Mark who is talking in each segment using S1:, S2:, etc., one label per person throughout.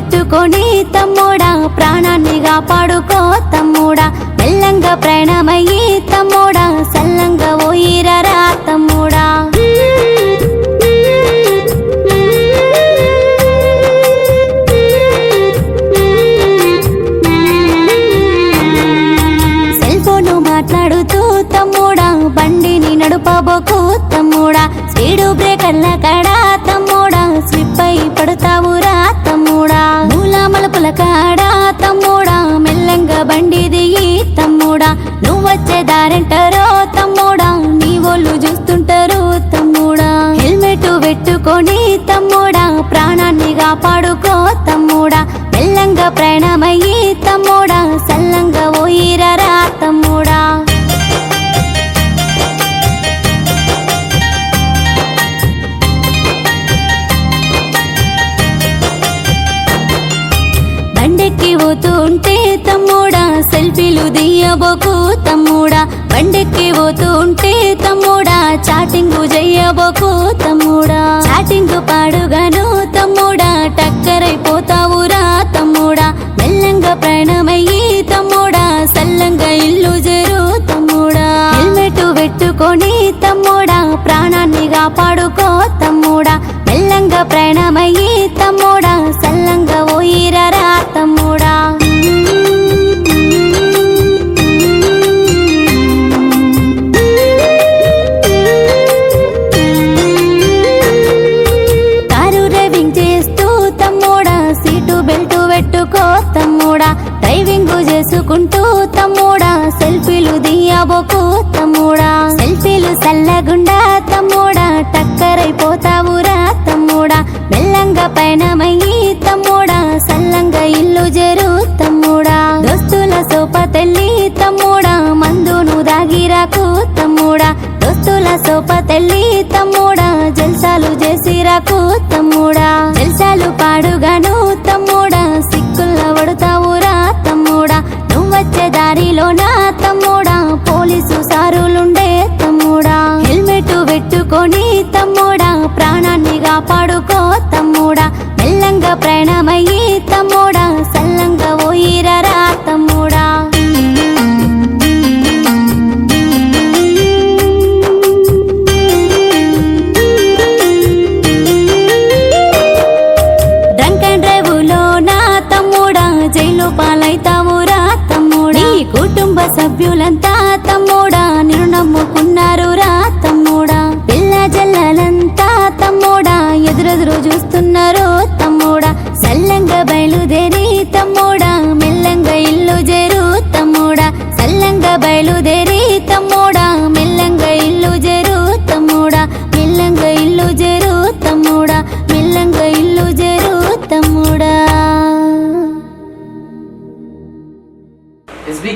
S1: పెట్టుకొని తమ్ముడా ప్రాణాన్ని కాపాడుకో తమ్ముడా. మెల్లంగా ప్రయాణమయ్యి పెట్టుకొని తమ్ముడా ప్రాణాన్ని కాపాడుకో తమ్ముడా. మెల్లంగా ప్రయాణమయ్యి తమ్ముడా సల్లంగా ఓయిరరా తమ్ముడా. బండెక్కి పోతూ ఉంటే తమ్ముడా సెల్ఫీలు దియ్యబోకు తమ్ముడా. బండెక్కి పోతూ ఉంటే తమ్ముడా చాటింగ్ చెయ్యబోకు తమ్ముడా. చాటింగ్ పాడుగాను తమ్ముడా టక్కరైపోతావురా తమ్ముడా. మెల్లంగా ప్రయాణమయ్యి తమ్ముడా సల్లంగా ఇల్లు జరు తమ్ముడా. హెల్మెట్ పెట్టుకొని తమ్ముడా ప్రాణాన్ని కాపాడుకో తమ్ముడా. మెల్లంగా ప్రయాణమయ్యి తమ్ముడా సల్లగుండా తమ్ముడా టక్కరైపోతావురా తమ్ముడా. మెల్లంగా పయనమయ్యి తమ్ముడా సల్లంగా ఇల్లు జరు తమ్ముడా. దోస్తుల సోప తల్లి తమ్ముడా మందును దాగిరాకు తమ్ముడా. దోస్తుల సోప తల్లి తమ్ముడా.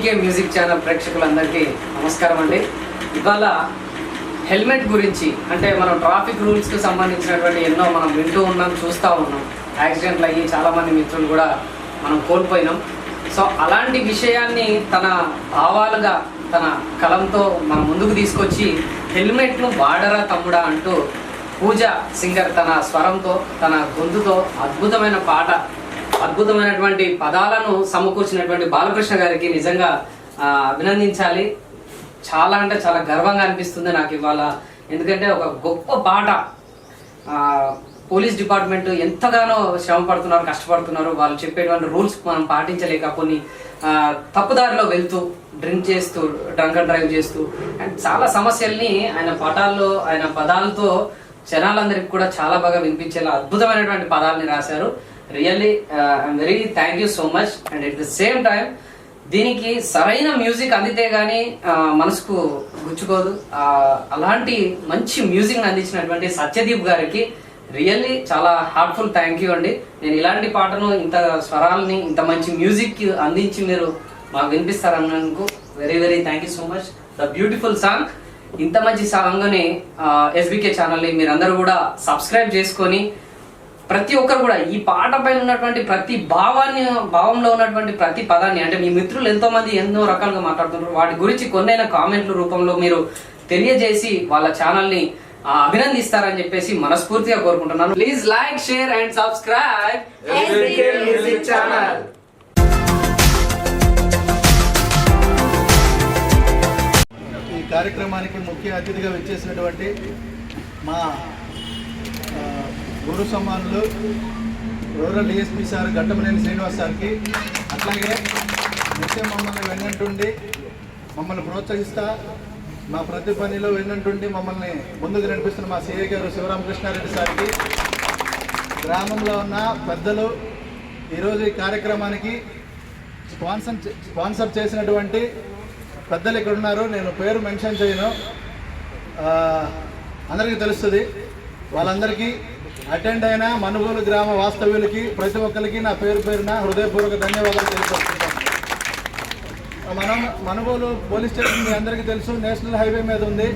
S2: ఎస్బీకే మ్యూజిక్ ఛానల్ ప్రేక్షకులందరికీ నమస్కారం అండి. ఇవాళ హెల్మెట్ గురించి అంటే మనం ట్రాఫిక్ రూల్స్కి సంబంధించినటువంటి ఎన్నో మనం వింటూ ఉన్నాం చూస్తూ ఉన్నాం. యాక్సిడెంట్లు అయ్యి చాలామంది మిత్రులు కూడా మనం కోల్పోయినాం. సో అలాంటి విషయాన్ని తన భావాలుగా తన కలంతో మన ముందుకు తీసుకొచ్చి హెల్మెట్ను వాడరా తమ్ముడా అంటూ పూజ సింగర్ తన స్వరంతో తన గొంతుతో అద్భుతమైన పాట అద్భుతమైనటువంటి పదాలను సమకూర్చినటువంటి బాలకృష్ణ గారికి నిజంగా అభినందించాలి. చాలా అంటే చాలా గర్వంగా అనిపిస్తుంది నాకు ఇవాళ. ఎందుకంటే ఒక గొప్ప పాట పోలీస్ డిపార్ట్మెంట్ ఎంతగానో శ్రమ పడుతున్నారు కష్టపడుతున్నారు. వాళ్ళు చెప్పేటువంటి రూల్స్ మనం పాటించలేక కొన్ని తప్పుదారిలో వెళ్తూ డ్రింక్ చేస్తూ డ్రంక్ అండ్ డ్రైవ్ చేస్తూ అండ్ చాలా సమస్యల్ని ఆయన పటాల్లో ఆయన పదాలతో జనాలందరికి కూడా చాలా బాగా వినిపించేలా అద్భుతమైనటువంటి పదాలని రాశారు. Really I'm very thank you so much and at the same time దీనికి సరైన మ్యూజిక్ అందితే గానీ మనసుకు గుచ్చుకోదు. అలాంటి మంచి మ్యూజిక్ అందించినటువంటి సత్యదీప్ గారికి రియల్లీ చాలా హార్ట్ఫుల్ థ్యాంక్ యూ అండి. నేను ఇలాంటి పాటను ఇంత స్వరాలని ఇంత మంచి మ్యూజిక్ అందించి మీరు మాకు వినిపిస్తారన్నందుకు very very thank you so much the beautiful song ఇంత మంచి సాంగ్ని ఎస్బికే ఛానల్ని మీరందరూ కూడా సబ్స్క్రైబ్ చేసుకొని ప్రతి ఒక్కరు కూడా ఈ పాట పైన ఉన్నటువంటి ప్రతి భావాన్ని భావంలో ఉన్నటువంటి ప్రతి పదాన్ని అంటే మీ మిత్రులు ఎంతో మంది ఎన్నో రకాలుగా మాట్లాడుతున్నారు. వాటి గురించి కొన్నైనా కామెంట్ల రూపంలో మీరు తెలియజేసి వాళ్ళ ఛానల్ని ఆ, అభినందిస్తారని చెప్పేసి మనస్ఫూర్తిగా కోరుకుంటున్నాను. Please like share and subscribe channel.
S3: ఈ కార్యక్రమానికి ముఖ్య అతిథిగా వచ్చేసినటువంటి మా గురు సమ్మానులు rural DSP sir Gaddamaneni Srinivas సార్కి అట్లాగే నిత్యం మమ్మల్ని వెన్నంటుండి మమ్మల్ని ప్రోత్సహిస్తా మా ప్రతి పనిలో వెన్నంటుండి మమ్మల్ని ముందుకు నడిపిస్తున్న మా సిఐ గారు శివరామకృష్ణారెడ్డి సార్కి గ్రామంలో ఉన్న పెద్దలు ఈరోజు ఈ కార్యక్రమానికి స్పాన్సర్ చే- స్పాన్సర్ చేసినటువంటి పెద్దలు ఇక్కడ ఉన్నారు నేను పేరు మెన్షన్ చేయను. అందరికీ తెలుస్తుంది. వాళ్ళందరికీ అటెండ్ అయిన మనుగోలు గ్రామ వాస్తవ్యులకి ప్రతి ఒక్కరికి నా పేరు పేరున హృదయపూర్వక ధన్యవాదాలు తెలియజేస్తున్నాను మనం మనుగోలు పోలీస్ స్టేషన్ మీ అందరికీ తెలుసు నేషనల్ హైవే మీద ఉంది.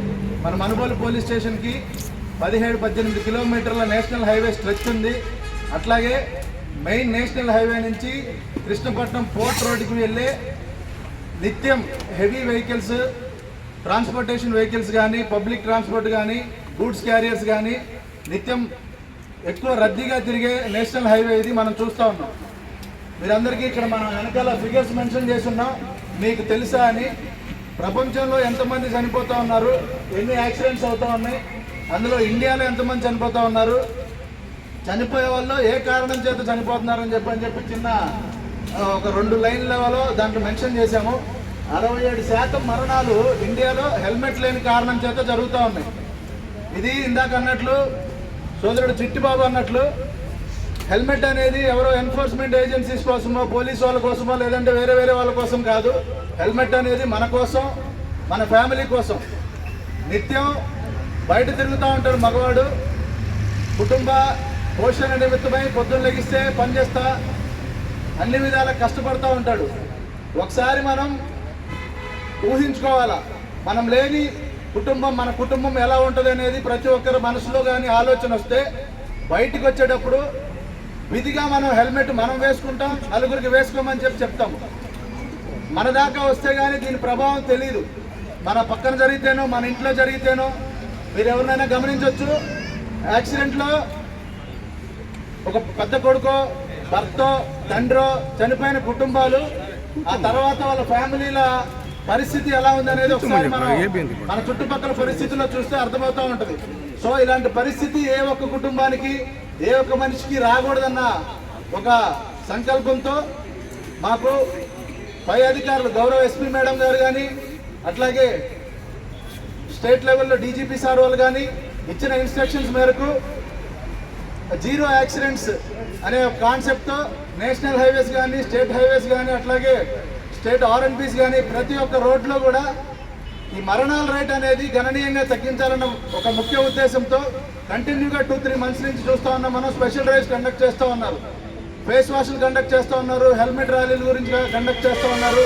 S3: మన మనుగోలు పోలీస్ స్టేషన్కి పదిహేడు పద్దెనిమిది కిలోమీటర్ల నేషనల్ హైవే స్ట్రెచ్ ఉంది. అట్లాగే మెయిన్ నేషనల్ హైవే నుంచి కృష్ణపట్నం పోర్ట్ రోడ్డుకి వెళ్ళే నిత్యం హెవీ వెహికల్స్ ట్రాన్స్పోర్టేషన్ వెహికల్స్ కానీ పబ్లిక్ ట్రాన్స్పోర్ట్ కానీ గూడ్స్ క్యారియర్స్ కానీ నిత్యం ఎక్కువ రద్దీగా తిరిగే నేషనల్ హైవే ఇది మనం చూస్తూ ఉన్నాం. మీరందరికీ ఇక్కడ మనం వెనకాల ఫిగర్స్ మెన్షన్ చేస్తున్నాం మీకు తెలుసా అని. ప్రపంచంలో ఎంతమంది చనిపోతూ ఉన్నారు? ఎన్ని యాక్సిడెంట్స్ అవుతూ ఉన్నాయి? అందులో ఇండియాలో ఎంతమంది చనిపోతూ ఉన్నారు? చనిపోయే వాళ్ళు ఏ కారణం చేత చనిపోతున్నారని చెప్పి అని చెప్పి చిన్న ఒక రెండు లైన్ లెవెల్లో దాంట్లో మెన్షన్ చేశాము. అరవై ఏడు శాతం మరణాలు ఇండియాలో హెల్మెట్ లేని కారణం చేత జరుగుతూ ఉన్నాయి. ఇది ఇందాక అన్నట్లు సోదరుడు చిట్టిబాబు అన్నట్లు హెల్మెట్ అనేది ఎవరో ఎన్ఫోర్స్మెంట్ ఏజెన్సీస్ కోసమో పోలీస్ వాళ్ళ కోసమో లేదంటే వేరే వేరే వాళ్ళ కోసం కాదు. హెల్మెట్ అనేది మన కోసం మన ఫ్యామిలీ కోసం. నిత్యం బయట తిరుగుతూ ఉంటాడు మగవాడు. కుటుంబ పోషణ నిమిత్తమై పొద్దున్న లెగిస్తే పనిచేస్తా అన్ని విధాలా కష్టపడుతూ ఉంటాడు. ఒకసారి మనం ఊహించుకోవాలా? మనం లేని కుటుంబం మన కుటుంబం ఎలా ఉంటుంది అనేది ప్రతి ఒక్కరి మనసులో కానీ ఆలోచన వస్తే బయటికి వచ్చేటప్పుడు విధిగా మనం హెల్మెట్ మనం వేసుకుంటాం నలుగురికి వేసుకోమని చెప్పి చెప్తాము. మన దాకా వస్తే కానీ దీని ప్రభావం తెలియదు మన పక్కన జరిగితేనో మన ఇంట్లో జరిగితేనో మీరు ఎవరినైనా గమనించవచ్చు యాక్సిడెంట్లో ఒక పెద్ద కొడుకో భర్తో తండ్రో చనిపోయిన కుటుంబాలు ఆ తర్వాత వాళ్ళ ఫ్యామిలీల పరిస్థితి ఎలా ఉందనేది ఒకసారి మనం మన చుట్టుపక్కల పరిస్థితుల్లో చూస్తే అర్థమవుతూ ఉంటుంది. సో ఇలాంటి పరిస్థితి ఏ ఒక్క కుటుంబానికి ఏ ఒక్క మనిషికి రాకూడదన్న ఒక సంకల్పంతో మాకు పై అధికారులు గౌరవ ఎస్పీ మేడం గారు కానీ అట్లాగే స్టేట్ లెవెల్లో డీజీపీ సార్ వాళ్ళు కానీ ఇచ్చిన ఇన్స్ట్రక్షన్స్ మేరకు జీరో యాక్సిడెంట్స్ అనే కాన్సెప్ట్తో నేషనల్ హైవేస్ కానీ స్టేట్ హైవేస్ కానీ అట్లాగే స్టేట్ ఆర్ఎన్బీస్ కానీ ప్రతి ఒక్క రోడ్లో కూడా ఈ మరణాల రేట్ అనేది గణనీయంగా తగ్గించాలన్న ఒక ముఖ్య ఉద్దేశంతో కంటిన్యూగా టూ త్రీ మంత్స్ నుంచి చూస్తూ ఉన్నాం మనం. స్పెషల్ డ్రైవ్స్ కండక్ట్ చేస్తూ ఉన్నారు. ఫేస్ వాష్లు కండక్ట్ చేస్తూ ఉన్నారు. హెల్మెట్ ర్యాలీల గురించి కండక్ట్ చేస్తూ ఉన్నారు.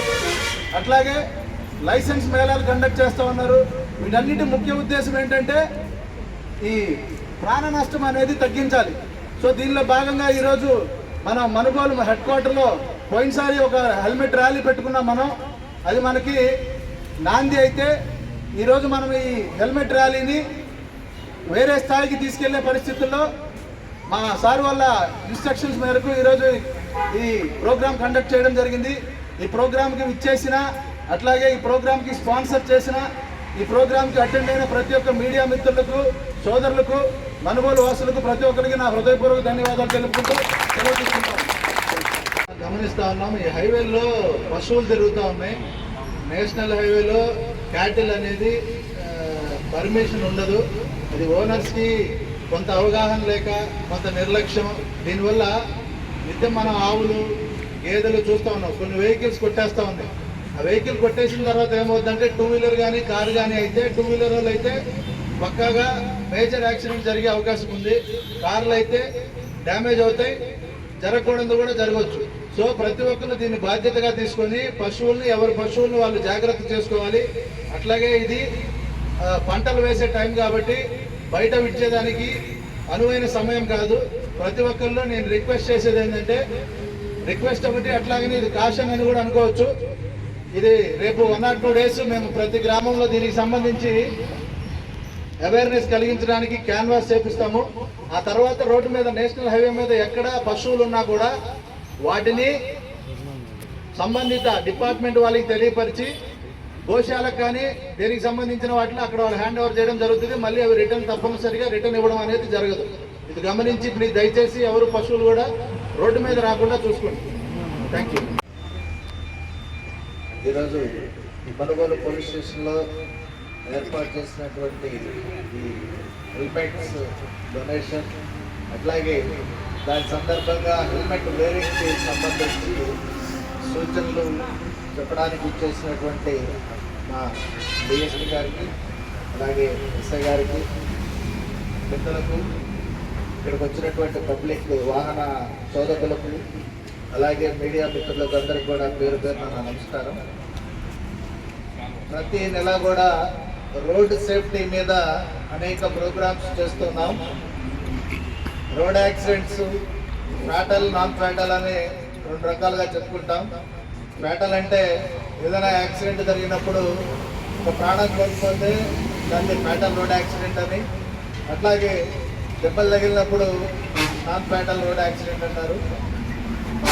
S3: అట్లాగే లైసెన్స్ మేళాలు కండక్ట్ చేస్తూ ఉన్నారు. వీటన్నిటి ముఖ్య ఉద్దేశం ఏంటంటే ఈ ప్రాణ నష్టం అనేది తగ్గించాలి. సో దీనిలో భాగంగా ఈరోజు మనం మనుగోలు హెడ్ క్వార్టర్లో పోయినసారి ఒక హెల్మెట్ ర్యాలీ పెట్టుకున్నాం మనం. అది మనకి నాంది అయితే ఈరోజు మనం ఈ హెల్మెట్ ర్యాలీని వేరే స్థాయికి తీసుకెళ్ళే పరిస్థితుల్లో మా సార్ వాళ్ళ ఇన్స్ట్రక్షన్స్ మేరకు ఈరోజు ఈ ప్రోగ్రామ్ కండక్ట్ చేయడం జరిగింది. ఈ ప్రోగ్రామ్కి ఇచ్చేసిన అట్లాగే ఈ ప్రోగ్రామ్కి స్పాన్సర్ చేసిన ఈ ప్రోగ్రామ్కి అటెండ్ అయిన ప్రతి ఒక్క మీడియా మిత్రులకు సోదరులకు మనుగోలు వాసులకు ప్రతి ఒక్కరికి నా హృదయపూర్వక ధన్యవాదాలు తెలుపుకుంటూ తెలియజేస్తున్నాను గమనిస్తా ఉన్నాం ఈ హైవేలో పశువులు తిరుగుతూ ఉన్నాయి. నేషనల్ హైవేలో క్యాటిల్ అనేది పర్మిషన్ ఉండదు. అది ఓనర్స్కి కొంత అవగాహన లేక కొంత నిర్లక్ష్యం. దీనివల్ల నిత్యం మనం ఆవులు గేదెలు చూస్తూ ఉన్నాం. కొన్ని వెహికల్స్ కొట్టేస్తూ ఉంది. ఆ వెహికల్ కొట్టేసిన తర్వాత ఏమవుతుందంటే టూ వీలర్ కానీ కారు కానీ అయితే టూ వీలర్ వాళ్ళు అయితే పక్కాగా మేజర్ యాక్సిడెంట్ జరిగే అవకాశం ఉంది. కార్లు అయితే డ్యామేజ్ అవుతాయి. జరగకూడదు కూడా జరగవచ్చు. సో ప్రతి ఒక్కరు దీన్ని బాధ్యతగా తీసుకొని పశువుల్ని ఎవరి పశువుల్ని వాళ్ళు జాగ్రత్త చేసుకోవాలి. అట్లాగే ఇది పంటలు వేసే టైం కాబట్టి బయట విడిచేదానికి అనువైన సమయం కాదు. ప్రతి ఒక్కరిలో నేను రిక్వెస్ట్ చేసేది ఏంటంటే రిక్వెస్ట్ ఒకటి అట్లాగనే ఇది కాషన్ అని కూడా అనుకోవచ్చు. ఇది రేపు వన్ ఆర్ టూ డేస్ మేము ప్రతి గ్రామంలో దీనికి సంబంధించి అవేర్నెస్ కలిగించడానికి క్యాన్వాస్ చేపిస్తాము. ఆ తర్వాత రోడ్డు మీద నేషనల్ హైవే మీద ఎక్కడ పశువులు ఉన్నా కూడా వాటిని సంబంధిత డిపార్ట్మెంట్ వాళ్ళకి తెలియపరిచి గోశాలకు కానీ దేనికి సంబంధించిన వాటిని అక్కడ వాళ్ళు హ్యాండ్ ఓవర్ చేయడం జరుగుతుంది. మళ్ళీ అవి రిటర్న్ తప్పనిసరిగా రిటర్న్ ఇవ్వడం అనేది జరగదు. ఇది గమనించి ప్లీజ్ దయచేసి ఎవరు పశువులు కూడా రోడ్డు మీద రాకుండా చూసుకోండి. థ్యాంక్ యూ
S4: ఈరోజు మనుగోలు పోలీస్ స్టేషన్లో ఏర్పాటు చేసినటువంటి ఈ హెల్మెట్స్ డొనేషన్ అట్లాగే దాని సందర్భంగా హెల్మెట్ వేరింగ్కి సంబంధించి సూచనలు చెప్పడానికి ఇచ్చేసినటువంటి మా డిఎస్పీ గారికి అలాగే ఎస్ఐ గారికి పెద్దలకు ఇక్కడికి వచ్చినటువంటి పబ్లిక్ వాహన చోదకులకు అలాగే మీడియా మిత్రులకు అందరికీ కూడా పేరు పేరున నా నమస్కారం. ప్రతి నెల కూడా రోడ్ సేఫ్టీ మీద అనేక ప్రోగ్రామ్స్ చేస్తున్నాం. Road accidents fatal non fatal అని రెండు రకాలుగా చెప్పుకుంటాం. ఫ్యాటల్ అంటే ఏదైనా యాక్సిడెంట్ జరిగినప్పుడు ఒక ప్రాణం కోల్పోతే దాన్ని ఫ్యాటల్ రోడ్ యాక్సిడెంట్ అని. అట్లాగే దెబ్బలు తగిలినప్పుడు నాన్ ఫ్యాటల్ రోడ్ యాక్సిడెంట్ అంటారు.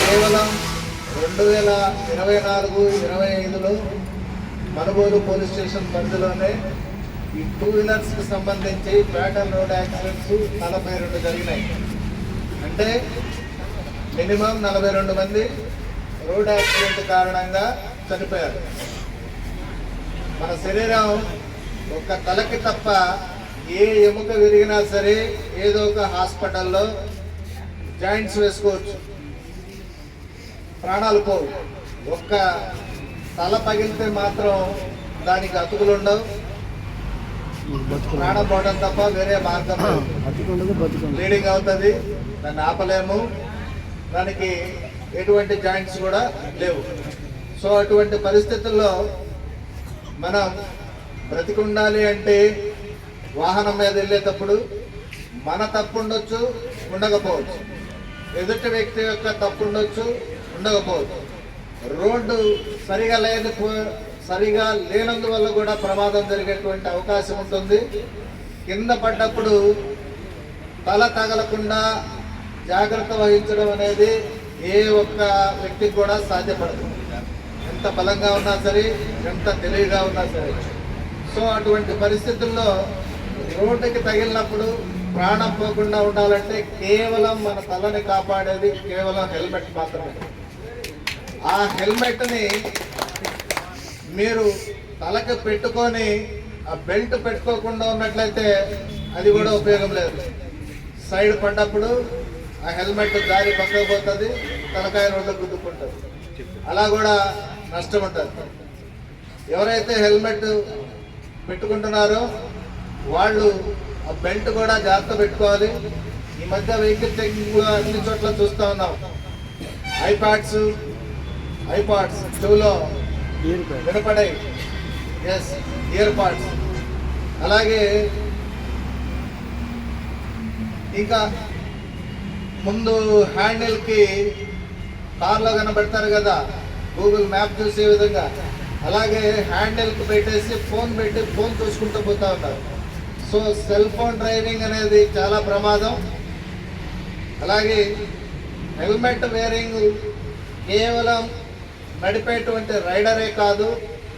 S4: కేవలం రెండు వేల ఇరవై నాలుగు ఇరవై ఐదులో మనుగోలు పోలీస్ స్టేషన్ పరిధిలోనే ఈ టూ వీలర్స్కి సంబంధించి ఫ్యాటల్ రోడ్ యాక్సిడెంట్స్ నలభై రెండు జరిగినాయి. అంటే మినిమం నలభై రెండు మంది రోడ్ యాక్సిడెంట్ కారణంగా చనిపోయారు. మన శరీరం ఒక తలకి తప్ప ఏ ఎముక విరిగినా సరే ఏదో ఒక హాస్పిటల్లో జాయింట్స్ వేసుకోవచ్చు. ప్రాణాలు పోవు. ఒక్క తల పగిలితే మాత్రం దానికి అతుకులు ఉండవు ప్రాణం పోవడం తప్ప వేరే మార్గం బ్లీడింగ్ అవుతుంది దాన్ని ఆపలేము. దానికి ఎటువంటి జాయింట్స్ కూడా లేవు. సో అటువంటి పరిస్థితుల్లో మనం బ్రతికుండాలి అంటే వాహనం మీద వెళ్ళేటప్పుడు మన తప్పు ఉండొచ్చు ఉండకపోవచ్చు. ఎదుటి వ్యక్తి యొక్క తప్పు ఉండొచ్చు ఉండకపోవచ్చు. రోడ్డు సరిగా లేని సరిగా లేనందువల్ల కూడా ప్రమాదం జరిగేటువంటి అవకాశం ఉంటుంది. కింద పడ్డప్పుడు తల తగలకుండా జాగ్రత్త వహించడం అనేది ఏ ఒక్క వ్యక్తికి కూడా సాధ్యపడదు. ఎంత బలంగా ఉన్నా సరే ఎంత తెలివిగా ఉన్నా సరే. సో అటువంటి పరిస్థితుల్లో రోడ్డుకి తగిలినప్పుడు ప్రాణం పోకుండా ఉండాలంటే కేవలం మన తలని కాపాడేది కేవలం హెల్మెట్ మాత్రమే. ఆ హెల్మెట్ని మీరు తలకి పెట్టుకొని ఆ బెల్ట్ పెట్టుకోకుండా ఉన్నట్లయితే అది కూడా ఉపయోగం లేదు. సైడ్ పడ్డప్పుడు ఆ హెల్మెట్ దారి పక్కకపోతుంది తలకాయ రోడ్డు గుద్దుకుంటుంది. అలా కూడా నష్టం ఉంటుంది. ఎవరైతే హెల్మెట్ పెట్టుకుంటున్నారో వాళ్ళు ఆ బెల్ట్ కూడా జాగ్రత్త పెట్టుకోవాలి. ఈ మధ్య వెహికల్ చెకింగ్ అన్ని చోట్ల చూస్తూ ఉన్నాం. ఐప్యాడ్స్ ఐపాడ్స్ చెవులో వినపడాయి ఎస్ ఇయర్ పాడ్స్ అలాగే ఇంకా ముందు హ్యాండిల్కి కార్లో కనబడతారు కదా గూగుల్ మ్యాప్ చూసే విధంగా. అలాగే హ్యాండిల్కి పెట్టేసి ఫోన్ పెట్టి ఫోన్ చూసుకుంటూ పోతూ ఉంటారు. సో సెల్ ఫోన్ డ్రైవింగ్ అనేది చాలా ప్రమాదం. అలాగే హెల్మెట్ వేరింగ్ కేవలం నడిపేటువంటి రైడరే కాదు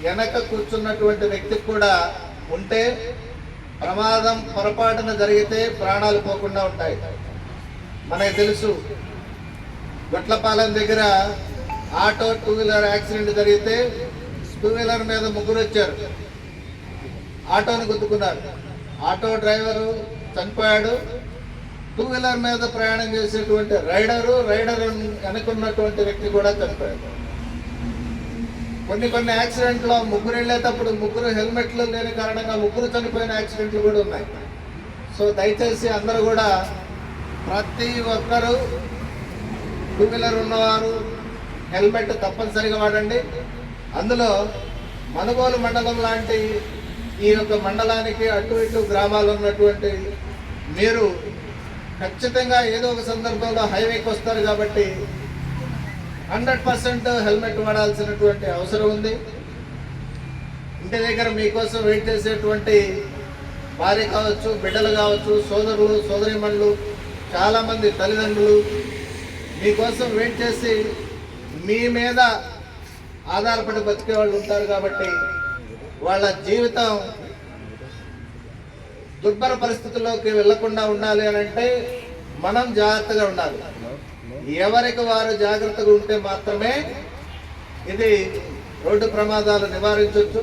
S4: వెనక కూర్చున్నటువంటి వ్యక్తికి కూడా ఉంటే ప్రమాదం పొరపాటున జరిగితే ప్రాణాలు పోకుండా ఉంటాయి. మనకు తెలుసు గొట్లపాలెం దగ్గర ఆటో టూ వీలర్ యాక్సిడెంట్ జరిగితే టూ వీలర్ మీద ముగ్గురు వచ్చారు. ఆటోని గుద్దుకున్నారు. ఆటో డ్రైవరు చనిపోయాడు. టూ వీలర్ మీద ప్రయాణం చేసేటువంటి రైడరు రైడర్ వెనుకున్నటువంటి వ్యక్తి కూడా చనిపోయాడు. కొన్ని కొన్ని యాక్సిడెంట్లో ముగ్గురు వెళ్ళేటప్పుడు ముగ్గురు హెల్మెట్లు లేని కారణంగా ముగ్గురు చనిపోయిన యాక్సిడెంట్లు కూడా ఉన్నాయి. సో దయచేసి అందరూ కూడా ప్రతి ఒక్కరూ టూ వీలర్ ఉన్నవారు హెల్మెట్ తప్పనిసరిగా వాడండి. అందులో మనుగోలు మండలం లాంటి ఈ యొక్క మండలానికి అటు ఇటు గ్రామాలు ఉన్నటువంటి మీరు ఖచ్చితంగా ఏదో ఒక సందర్భంలో హైవేకి వస్తారు కాబట్టి హండ్రెడ్ పర్సెంట్ హెల్మెట్ వాడాల్సినటువంటి అవసరం ఉంది. ఇంటి దగ్గర మీకోసం వెయిట్ చేసేటువంటి భార్య కావచ్చు బిడ్డలు కావచ్చు సోదరులు సోదరిమణులు చాలామంది తల్లిదండ్రులు మీకోసం వెయిట్ చేసి మీ మీద ఆధారపడి బతికే వాళ్ళు ఉంటారు కాబట్టి వాళ్ళ జీవితం దుర్భర పరిస్థితుల్లోకి వెళ్ళకుండా ఉండాలి అని అంటే మనం జాగ్రత్తగా ఉండాలి. ఎవరికి వారు జాగ్రత్తగా ఉంటే మాత్రమే ఇది రోడ్డు ప్రమాదాలు నివారించవచ్చు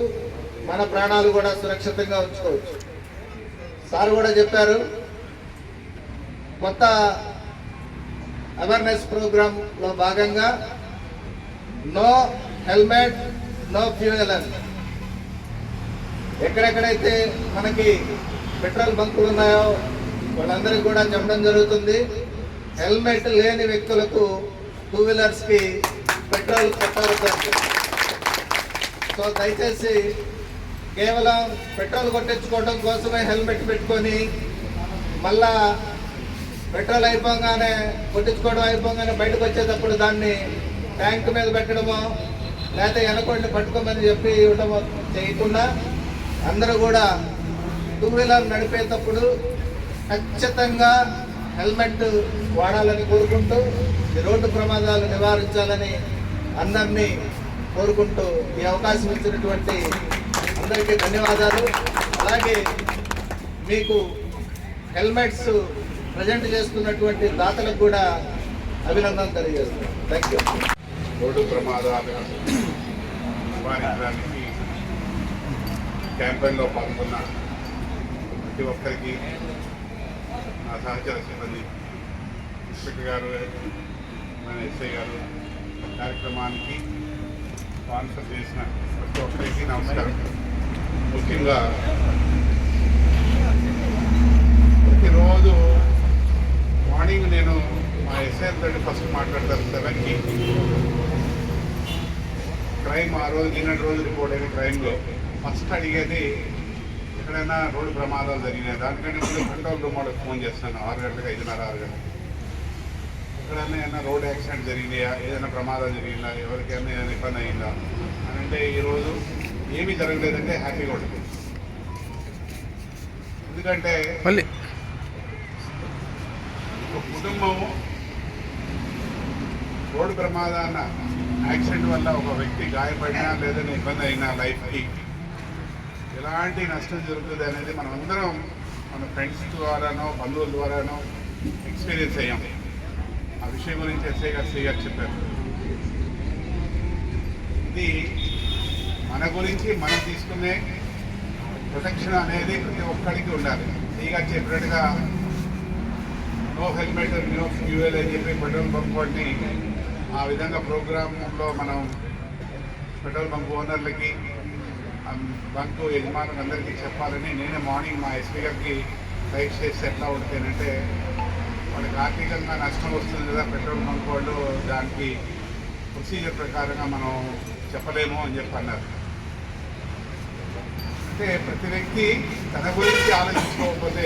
S4: మన ప్రాణాలు కూడా సురక్షితంగా ఉంచుకోవచ్చు. సార్ కూడా చెప్పారు కొత్త అవేర్నెస్ ప్రోగ్రాంలో భాగంగా నో హెల్మెట్ నో ఫ్యూయల్ అని ఎక్కడెక్కడైతే మనకి పెట్రోల్ బంకులు ఉన్నాయో వాళ్ళందరికీ కూడా చెప్పడం జరుగుతుంది. హెల్మెట్ లేని వ్యక్తులకు టూ వీలర్స్కి పెట్రోల్ కొట్టవద్దు సో దయచేసి కేవలం పెట్రోల్ కొట్టించుకోవడం కోసమే హెల్మెట్ పెట్టుకొని మళ్ళా పెట్రోల్ అయిపోగానే కొట్టించుకోవడం అయిపోగానే బయటకు వచ్చేటప్పుడు దాన్ని ట్యాంక్ మీద పెట్టడమో లేకపోతే వెనకొండి పట్టుకోమని చెప్పి ఇవ్వడమో చేయకుండా అందరూ కూడా టూ వీలర్ నడిపేటప్పుడు ఖచ్చితంగా హెల్మెట్ వాడాలని కోరుకుంటూ ఈ రోడ్డు ప్రమాదాలు నివారించాలని అందరినీ కోరుకుంటూ ఈ అవకాశం ఇచ్చినటువంటి అందరికీ ధన్యవాదాలు. అలాగే మీకు హెల్మెట్స్ ప్రజెంట్ చేస్తున్నటువంటి దాతలకు కూడా అభినందనలు తెలియజేస్తున్నాను థ్యాంక్ యూ
S5: రోడ్డు ప్రమాదాలు నివారించడానికి క్యాంపెయిన్లో పాల్గొన్న ప్రతి ఒక్కరికి సహచర సిబ్బంది ఇన్స్పెక్టర్ గారు మన ఎస్ఐ గారు కార్యక్రమానికి స్పాన్సర్ చేసిన ప్రతి ఒక్కరికి నమస్కారం. ముఖ్యంగా ప్రతిరోజు మార్నింగ్ నేను మా ఎస్ఐ తోటి ఫస్ట్ మాట్లాడతాను. సెవెన్కి. క్రైమ్ ఆ రోజు నిన్నటి రోజు రిపోర్ట్ అయిన క్రైమ్లో. ఫస్ట్ అడిగేది ఎక్కడైనా రోడ్డు ప్రమాదాలు జరిగినాయి. దానికంటే ముందు కంట్రోల్ రూమ్ వాళ్ళకి ఫోన్ చేస్తాను. ఆరు గంటలకు ఐదున్నర ఆరు గంటలకు. ఎక్కడైనా ఏమైనా రోడ్ యాక్సిడెంట్ జరిగినాయా? ఏదైనా ప్రమాదం జరిగిందా ఎవరికైనా ఏదైనా ఇబ్బంది అయిందా? అని అంటే ఈరోజు ఏమీ జరగలేదంటే హ్యాపీగా ఉంటుంది ఎందుకంటే ఒక కుటుంబం రోడ్డు ప్రమాదాన యాక్సిడెంట్ వల్ల ఒక వ్యక్తి గాయపడినా లేదని ఇబ్బంది అయినా లైఫ్కి ఎలాంటి నష్టం జరుగుతుంది అనేది మనం అందరం మన ఫ్రెండ్స్ ద్వారానో బంధువుల ద్వారానో ఎక్స్పీరియన్స్ అయ్యాం. ఆ విషయం గురించి ఎస్ఐ గారు శ్రీ గారు చెప్పారు. ఇది మన గురించి మనం తీసుకునే ప్రొటెక్షన్ అనేది ప్రతి ఒక్కరికి ఉండాలి. శ్రీ గారు చెప్పినట్టుగా నో హెల్మెట్ నో ఫ్యూయల్ అని చెప్పి పెట్రోల్ బంక్ వాటిని ఆ విధంగా ప్రోగ్రాంలో మనం పెట్రోల్ బంక్ ఓనర్లకి బంకు యజమానులు అందరికీ చెప్పాలని నేనే మార్నింగ్ మా ఎస్పీ గారికి టైప్ చేసి ఎట్లా ఉంటేనంటే వాళ్ళకి ఆర్థికంగా నష్టం వస్తుంది కదా పెట్రోల్ బంక్ వాళ్ళు దానికి ప్రొసీజర్ ప్రకారంగా మనం చెప్పలేము అని చెప్పి అన్నారు. అంటే ప్రతి వ్యక్తి తన గురించి ఆలోచించుకోకపోతే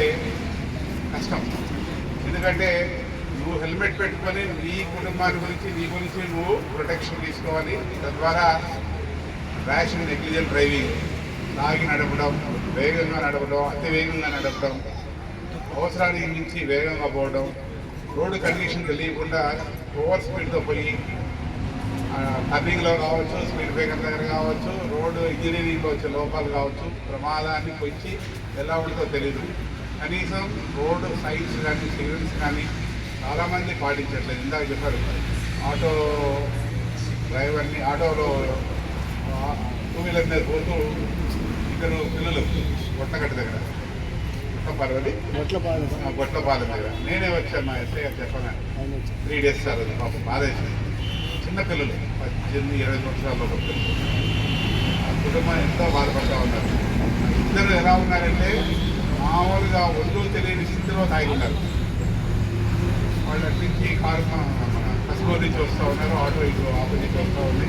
S5: కష్టం. ఎందుకంటే నువ్వు హెల్మెట్ పెట్టుకొని నీ కుటుంబాన్ని గురించి నీ గురించి నువ్వు ప్రొటెక్షన్ తీసుకోవాలి. తద్వారా ర్యాష్ నెగ్లిజెంట్ డ్రైవింగ్ తాగి నడపడం వేగంగా నడపడం అతి వేగంగా నడపడం అవసరానికి మించి వేగంగా పోవడం రోడ్డు కండిషన్ తెలియకుండా ఓవర్ స్పీడ్తో పోయి టర్నింగ్లో కావచ్చు స్పీడ్ బ్రేకర్ దగ్గర కావచ్చు రోడ్డు ఇంజనీరింగ్లో వచ్చే లోపాలు కావచ్చు ప్రమాదాన్ని వచ్చి ఎలా ఉంటుందో తెలియదు కనీసం రోడ్డు సైన్స్ కానీ సిగ్నల్స్ కానీ చాలామంది పాటించట్లేదు. ఇందాక చెప్పారు ఆటో డ్రైవర్ని ఆటోలో టూ వీలర్ మీద పోతూ ఇద్దరు పిల్లలు కొట్టగట్ట దగ్గర కొట్టపాలది గొట్లపాలెం దగ్గర. నేనే వచ్చాను మా ఎస్ఐ గారు చెప్పాను త్రీ డేస్ సార్ అది పాపం బాధేసింది. చిన్న పిల్లలు పద్దెనిమిది ఇరవై సంవత్సరాల పిల్లలు. ఆ కుటుంబం ఎంతో బాధపడతా ఉన్నారు. ఇద్దరు ఎలా ఉన్నారంటే మామూలుగా ఒళ్ళు తెలియని స్థితిలో తాగి ఉన్నారు. వాళ్ళ నుంచి కారు మన నుంచి వస్తూ ఉన్నారు ఆటో ఇటు ఆపోజిట్ వస్తూ ఉంది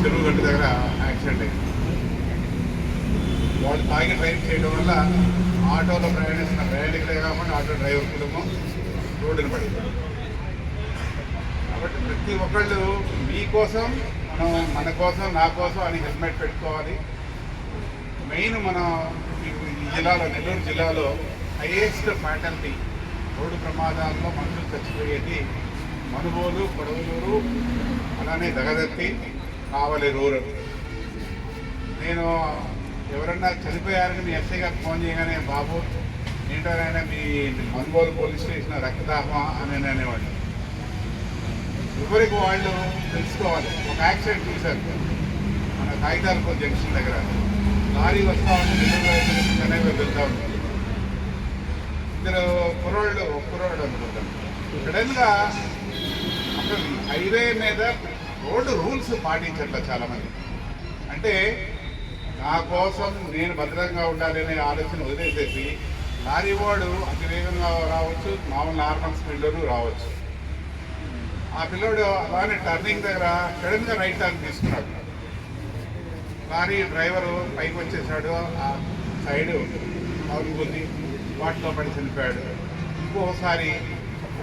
S5: చెరువు గట్టు దగ్గర యాక్సిడెంట్ అయింది వాళ్ళు తాగి డ్రైవ్ చేయడం వల్ల ఆటోలో ప్రయాణిస్తున్న ప్రయాణికులే కాకుండా ఆటో డ్రైవర్ కుటుంబం రోడ్డున పడింది కాబట్టి ప్రతి ఒక్కళ్ళు మీకోసం మనం మన కోసం నా కోసం అని హెల్మెట్ పెట్టుకోవాలి మెయిన్ మన ఈ- ఈ జిల్లాలో నెల్లూరు జిల్లాలో హైయెస్ట్ ఫ్యాటల్టీ రోడ్డు ప్రమాదాల్లో మనుషులు చచ్చిపోయేది మనుగోలు కొడవలూరు అలానే దగదత్తి కావలి రూరల్. నేను ఎవరన్నా చనిపోయారని మీ ఎస్ఐ గారు ఫోన్ చేయగానే బాబు ఏంటోనైనా మీ మనుగోలు పోలీస్ స్టేషన్ రక్తదాహమా? అని అనేవాడు ఎవరికి వాళ్ళు తెలుసుకోవాలి. ఒక యాక్సిడెంట్ చూశారు. మన కాగితాలపూర్ జంక్షన్ దగ్గర. లారీ వస్తా ఉంటే నెల్లూరు వెళ్తా ఉంటుంది ఇద్దరు కుర్రాళ్ళు ఒక అనుకుంటాను. సడన్గా హైవే మీద రోడ్డు రూల్స్ పాటించట్ల చాలామంది. అంటే నా కోసం నేను భద్రంగా ఉండాలనే ఆలోచన వదిలేసేసి లారీ వాడు అతి వేగంగా రావచ్చు మామూలు నార్మల్ స్పీడ్లోనూ రావచ్చు. ఆ పిల్లోడు అలానే టర్నింగ్ దగ్గర సడన్గా రైట్ టర్న్ తీసుకున్నాడు. లారీ డ్రైవరు పైకి వచ్చేసాడు ఆ సైడ్ అవుతుంది వాటిలో పడి చనిపోయాడు. ఇంకోసారి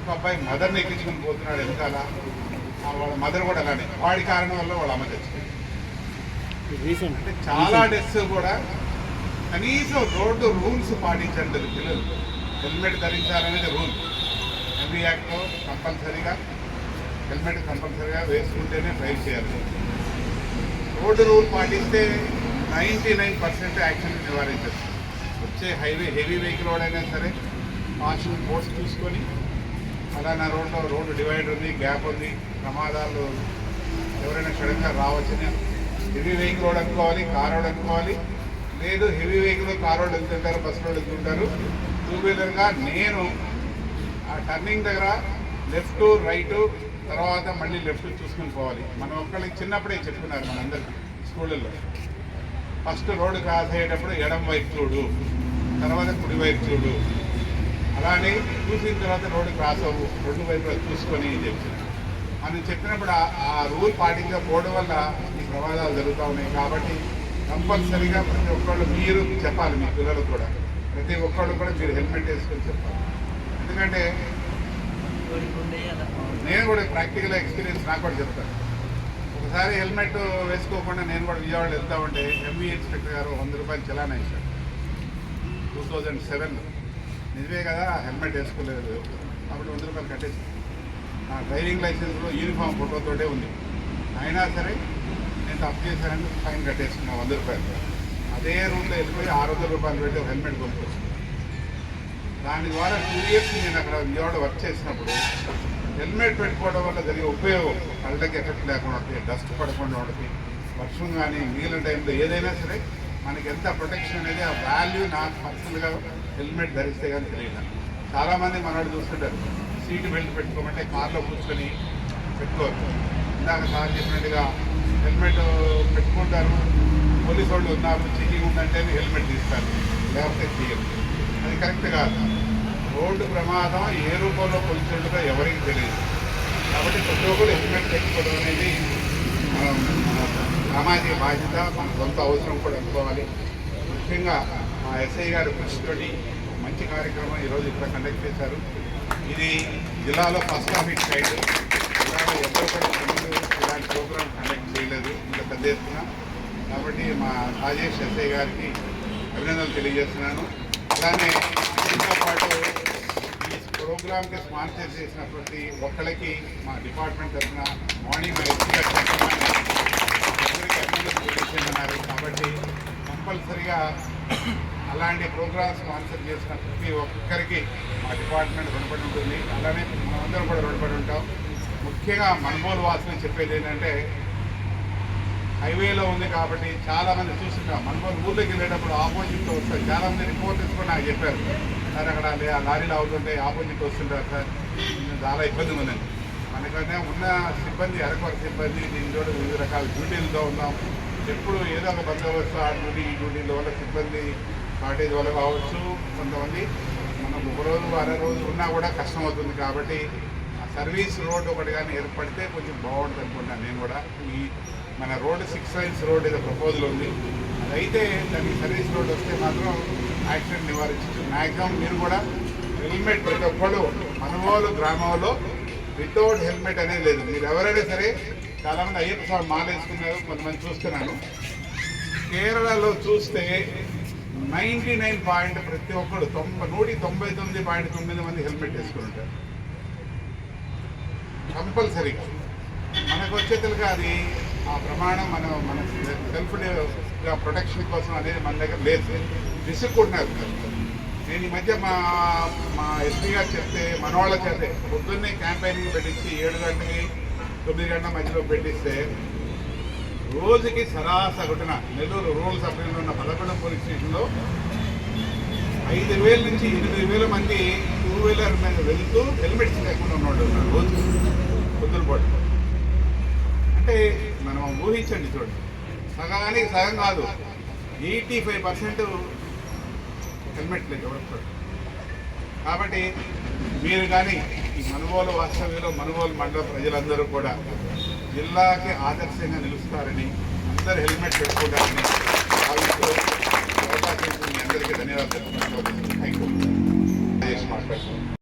S5: ఒక అబ్బాయి మదర్ని ఎక్కించుకుని పోతున్నాడు వెనకాల వాళ్ళ మదర్ కూడా అలానే. వాడి కారణం వల్ల వాళ్ళ అమ్మ చచ్చిపోయింది. అంటే చాలా డెత్స్ కూడా కనీసం రోడ్డు రూల్స్ పాటించండి పిల్లలు. Helmet ధరించాలనేది rule. ఎవ్రీ యాక్ట్లో కంపల్సరీగా హెల్మెట్ కంపల్సరీగా వేసుకుంటేనే డ్రైవ్ చేయాలి. రోడ్డు రూల్ పాటిస్తే నైంటీ నైన్ పర్సెంట్ యాక్సిడెంట్ నివారించచ్చు వచ్చే హైవే హెవీ వెహికల్ వాడైనా సరే పార్షల్ పోస్ట్ చూసుకొని అలానా రోడ్లో రోడ్డు డివైడర్ ఉంది గ్యాప్ ఉంది ప్రమాదాలు ఎవరైనా సడన్గా రావచ్చని హెవీ వెహికల్ రోడ్ అనుకోవాలి కార్ రోడ్ అనుకోవాలి. లేదు హెవీ వెహికల్ కార్ వాడు వెళ్తుంటారు బస్సు వాడు వెళ్తుంటారు. టూ వీలర్గా నేను ఆ టర్నింగ్ దగ్గర లెఫ్ట్ రైట్ తర్వాత మళ్ళీ లెఫ్ట్ చూసుకుని పోవాలి. మనం ఒక్కళ్ళకి చిన్నప్పుడే చెప్పుకున్నారు మనందరికీ స్కూళ్ళల్లో. ఫస్ట్ రోడ్డు క్రాస్ అయ్యేటప్పుడు ఎడం వైపు చూడు తర్వాత కుడి వైపు చూడు. అలానే చూసిన తర్వాత రోడ్డు క్రాస్ అవ్వు రెండు వైపులా చూసుకొని అని చెప్పి. అని చెప్పినప్పుడు ఆ- రూల్ పాటించకపోవడం వల్ల ఈ ప్రమాదాలు జరుగుతూ ఉన్నాయి. కాబట్టి కంపల్సరీగా ప్రతి ఒక్కళ్ళు మీరు చెప్పాలి మీ పిల్లలకు కూడా. ప్రతి ఒక్కళ్ళు కూడా మీరు హెల్మెట్ వేసుకొని చెప్పాలి. ఎందుకంటే నేను కూడా ప్రాక్టికల్ ఎక్స్పీరియన్స్ నాకు కూడా చెప్తాను. ఒకసారి హెల్మెట్ వేసుకోకుండా నేను కూడా విజయవాడ వెళ్తా ఉంటే ఎంబీ ఇన్స్పెక్టర్ గారు వంద రూపాయలు చలానా ఇచ్చాడు టూ థౌజండ్ సెవెన్ నిజమే కదా హెల్మెట్ వేసుకోలేదు. అప్పుడు వంద రూపాయలు కట్టేసి. నా డ్రైవింగ్ లైసెన్స్లో యూనిఫామ్ ఫోటోతోటే ఉంది. అయినా సరే నేను తప్పు చేశానని ఫైన్ కట్టేసుకున్నా వంద రూపాయలు. అదే రూట్లో వెళ్ళిపోయి ఆరు వందల రూపాయలు పెట్టి హెల్మెట్ కొనుక్కొచ్చింది దాని ద్వారా టూ ఇయర్స్ నేను అక్కడ విజయవాడ వర్క్ చేసినప్పుడు హెల్మెట్ పెట్టుకోవడం వల్ల జరిగే ఉపయోగం కళ్ళకి ఎఫెక్ట్ లేకుండా ఉంటుంది డస్ట్ పడకుండా ఉంటుంది వర్షం కానీ మిగిలిన టైంలో ఏదైనా సరే మనకి ఎంత ప్రొటెక్షన్ అనేది ఆ వాల్యూ నాకు పర్సనల్గా హెల్మెట్ ధరిస్తే కానీ తెలియదు. చాలామంది మనవాడు చూస్తుంటారు. సీట్ బెల్ట్ పెట్టుకోమంటే కార్లో కూర్చొని పెట్టుకోవచ్చు. ఇందాక సార్ చెప్పినట్టుగా హెల్మెట్ పెట్టుకుంటారు. పోలీసు వాళ్ళు ఉన్నారు. చెకింగ్ ఉందంటే హెల్మెట్ తీస్తారు. లేకపోతే తీయరు. అది కరెక్ట్ కాదు. రోడ్డు ప్రమాదం ఏ రూపంలో పొందుతుంటుందో ఎవరికి తెలియదు. కాబట్టి ప్రతి ఒక్కరు హెల్మెట్ పెట్టుకోవడం అనేది మనం మన సామాజిక బాధ్యత. మన సొంత అవసరం కూడా అనుకోవాలి. ముఖ్యంగా మా ఎస్ఐ గారి కృషితోటి మంచి కార్యక్రమం ఈరోజు ఇక్కడ కండక్ట్ చేశారు. ఇది జిల్లాలో ఫస్ట్ ఆఫ్ ఇట్ సైడ్ జిల్లాలో ఎవరు కూడా ఇలాంటి ప్రోగ్రామ్ కండక్ట్ చేయలేదు. ఇంత పెద్ద ఎత్తున. కాబట్టి మా రాజేష్ ఎస్ఐ గారికి అభినందనలు తెలియజేస్తున్నాను. అలానే దీంతో పాటు ఈ ప్రోగ్రామ్కి స్పాన్సర్ చేసిన ప్రతి ఒక్కరికి మా డిపార్ట్మెంట్ తరఫున మార్నింగ్ మా ఎస్సీ గారు అందరికీ అభినందనలు తెలియజేయమన్నారు. కాబట్టి కంపల్సరిగా అలాంటి ప్రోగ్రామ్స్ స్పాన్సర్ చేసిన ప్రతి ఒక్కరికి మా డిపార్ట్మెంట్ రుణపడి ఉంటుంది. అలానే మనమందరం కూడా రుణపడి ఉంటాం. ముఖ్యంగా మన్మోల్ వాసులు చెప్పేది ఏంటంటే హైవేలో ఉంది కాబట్టి చాలామంది చూస్తుంటాం మనుగోలు ఊర్లోకి వెళ్ళేటప్పుడు ఆపోజిట్లో వస్తారు. చాలా మంది రిపోర్టర్స్ కూడా నాకు చెప్పారు. సార్ అక్కడ లారీలు అవుతుంటే ఆపోజిట్ వస్తుంటారు సార్. చాలా ఇబ్బంది ఉందండి మనకనే ఉన్న సిబ్బంది అరకొర సిబ్బంది దీంతో వివిధ రకాల డ్యూటీలతో ఉన్నాం. ఎప్పుడు ఏదో ఒక బందోబస్తు ఆ డ్యూటీ ఈ డ్యూటీల వల్ల సిబ్బంది షార్టేజ్ వల్ల కావచ్చు కొంతమంది మనం ఒక రోజు అర రోజు ఉన్నా కూడా కష్టం అవుతుంది కాబట్టి ఆ సర్వీస్ రోడ్ ఒకటి కానీ ఏర్పడితే కొంచెం బాగుంటుంది అనుకుంటాను నేను కూడా. ఈ మన రోడ్ సిక్స్ లైన్స్ రోడ్ ఏదో ప్రపోజల్ ఉంది. అదైతే దానికి సర్వీస్ రోడ్ వస్తే మాత్రం యాక్సిడెంట్ నివారించవచ్చు. మ్యాక్సిమం మీరు కూడా హెల్మెట్ ప్రతి ఒక్కళ్ళు మనవాళ్ళు గ్రామంలో వితౌట్ హెల్మెట్ అనేది లేదు. మీరు ఎవరైనా సరే చాలామంది అయ్యప్ప స్వామి మాలేసుకున్నారు కొంతమంది చూస్తున్నాను. కేరళలో చూస్తే నైంటీ నైన్ పాయింట్ ప్రతి ఒక్కరు తొంభై నూటి తొంభై తొమ్మిది పాయింట్ తొమ్మిది మంది హెల్మెట్ వేసుకుని ఉంటారు. కంపల్సరీగా. మనకు వచ్చేతలుగా అది ఆ ప్రమాణం మన మన సెల్ఫ్గా ప్రొటెక్షన్ కోసం అనేది మన దగ్గర లేదు. విసుక్కుంటున్నారు నేను ఈ మధ్య మా మా ఎస్పీ గారు చెప్తే మన వాళ్ళ పొద్దున్నే క్యాంపెయినింగ్ పెట్టించి ఏడు గంటలకి తొమ్మిది గంటల మధ్యలో పెట్టిస్తే రోజుకి సరాసగటున నెల్లూరు రూరల్ సబ్ ఉన్న పదకొండు పోలీస్ స్టేషన్లో ఐదు వేల నుంచి ఎనిమిది వేల మంది టూ వీలర్ మీద వెళ్తూ హెల్మెట్స్ లేకుండా ఉన్నాడు రోజు పొద్దున అంటే మనం ఊహించండి చూడండి. సగానికి సగం కాదు ఎయిటీ ఫైవ్ పర్సెంట్ హెల్మెట్ లేదు కాబట్టి మీరు కానీ ఈ మనుగోలు వాస్తవ్యంలో మనుగోలు మండల ప్రజలందరూ కూడా జిల్లాకి ఆదర్శంగా నిలుస్తారని అందరు హెల్మెట్ పెట్టుకుంటారని భావిస్తూ అవకాశం అందరికీ ధన్యవాదాలు. Thank you